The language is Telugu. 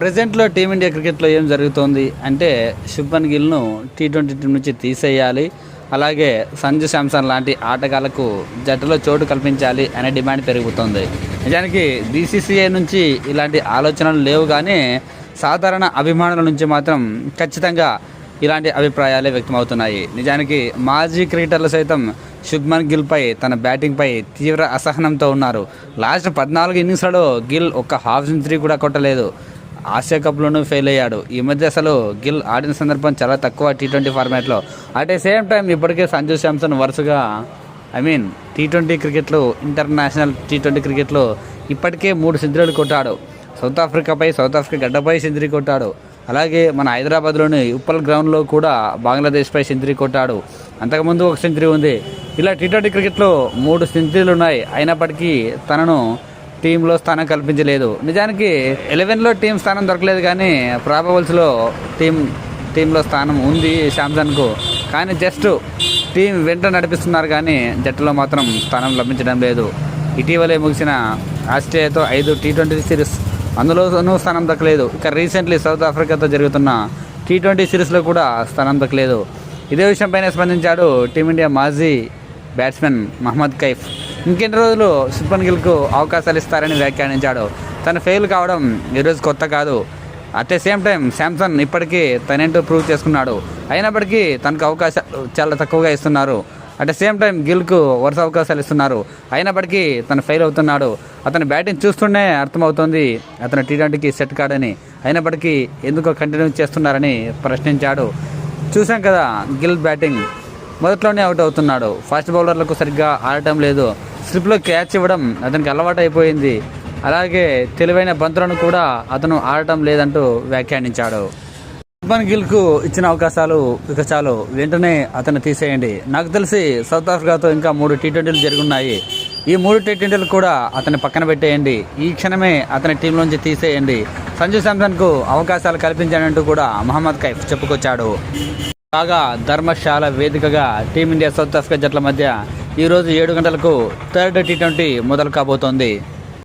ప్రజెంట్లో టీమిండియా క్రికెట్లో ఏం జరుగుతోంది అంటే శుభన్ గిల్ను టీ ట్వంటీ టీం నుంచి తీసేయాలి. అలాగే సంజు శాంసన్ లాంటి ఆటగాళ్ళకు జట్టులో చోటు కల్పించాలి అనే డిమాండ్ పెరుగుతోంది. నిజానికి బీసీసీఐ నుంచి ఇలాంటి ఆలోచనలు లేవు కానీ సాధారణ అభిమానుల నుంచి మాత్రం ఖచ్చితంగా ఇలాంటి అభిప్రాయాలే వ్యక్తమవుతున్నాయి. నిజానికి మాజీ క్రికెటర్లు సైతం శుభ్మన్ గిల్పై తన బ్యాటింగ్పై తీవ్ర అసహనంతో ఉన్నారు. లాస్ట్ పద్నాలుగు ఇన్నింగ్స్లలో గిల్ ఒక్క హాఫ్ సెంచరీ కూడా కొట్టలేదు. ఆసియా కప్లోనూ ఫెయిల్ అయ్యాడు. ఈ మధ్య అసలు గిల్ ఆడిన సందర్భం చాలా తక్కువ టీ ట్వంటీ ఫార్మాట్లో అట్ ద సేమ్ టైం ఇప్పటికే సంజు శాంసన్ వరుసగా ఐ మీన్ టీ ట్వంటీ క్రికెట్లో ఇంటర్నేషనల్ టీ ట్వంటీ క్రికెట్లో ఇప్పటికే మూడు సెంచరీలు కొట్టాడు. సౌత్ ఆఫ్రికాపై సౌత్ ఆఫ్రికా గడ్డపై సెంచరీ కొట్టాడు. అలాగే మన హైదరాబాద్లోని ఉప్పల్ గ్రౌండ్లో కూడా బంగ్లాదేశ్పై సెంచరీ కొట్టాడు. అంతకుముందు ఒక సెంచరీ ఉంది. ఇలా టీ ట్వంటీ క్రికెట్లో మూడు సెంచరీలు ఉన్నాయి. అయినప్పటికీ తనను టీంలో స్థానం కల్పించలేదు. నిజానికి ఎలెవెన్లో టీం స్థానం దొరకలేదు కానీ ప్రాబబుల్స్లో టీం టీంలో స్థానం ఉంది శాంసన్కు. కానీ జస్ట్ టీం వెంట నడిపిస్తున్నారు కానీ జట్టులో మాత్రం స్థానం లభించడం లేదు. ఇటీవలే ముగిసిన ఆస్ట్రేలియాతో ఐదు టీ ట్వంటీ సిరీస్ అందులోనూ స్థానం దక్కలేదు. ఇక రీసెంట్లీ సౌత్ ఆఫ్రికాతో జరుగుతున్న టీ ట్వంటీ సిరీస్లో కూడా స్థానం దక్కలేదు. ఇదే విషయంపైనే స్పందించాడు టీమిండియా మాజీ బ్యాట్స్మెన్ మహమ్మద్ కైఫ్. ఇంకెన్ని రోజులు శుభన్ గిల్కు అవకాశాలు ఇస్తారని వ్యాఖ్యానించాడు. తను ఫెయిల్ కావడం ఈరోజు కొత్త కాదు. At the same time Samson ఇప్పటికీ తనేంటో ప్రూవ్ చేసుకున్నాడు. అయినప్పటికీ తనకు అవకాశాలు చాలా తక్కువగా ఇస్తున్నారు. అట్ ద సేమ్ టైం గిల్కు వరుస అవకాశాలు ఇస్తున్నారు. అయినప్పటికీ తను ఫెయిల్ అవుతున్నాడు. అతని బ్యాటింగ్ చూస్తూనే అర్థమవుతుంది అతను టీ ట్వంటీకి సెట్ కాడని. అయినప్పటికీ ఎందుకో కంటిన్యూ చేస్తున్నారని ప్రశ్నించాడు. చూసాం కదా గిల్ బ్యాటింగ్ మొదట్లోనే అవుట్ అవుతున్నాడు. ఫాస్ట్ బౌలర్లకు సరిగ్గా ఆడటం లేదు. స్లిప్లో క్యాచ్ ఇవ్వడం అతనికి అలవాటు అయిపోయింది అలాగే తెలివైన బంతులను కూడా అతను ఆడటం లేదంటూ వ్యాఖ్యానించాడు. ఉస్మాన్ గిల్కు ఇచ్చిన అవకాశాలు ఇక చాలు. వెంటనే అతను తీసేయండి. నాకు తెలిసి సౌత్ ఆఫ్రికాతో ఇంకా మూడు టీ ట్వంటీలు జరుగున్నాయి. ఈ మూడు టీ ట్వంటీలు కూడా అతన్ని పక్కన పెట్టేయండి. ఈ క్షణమే అతని టీంలోంచి తీసేయండి. సంజు శాంసన్కు అవకాశాలు కల్పించానంటూ కూడా మహమ్మద్ కైఫ్ చెప్పుకొచ్చాడు. కాగా ధర్మశాల వేదికగా టీమిండియా సౌత్ ఆఫ్రికా జట్ల మధ్య ఈరోజు ఏడు గంటలకు థర్డ్ టీ ట్వంటీ మొదలు కాబోతోంది.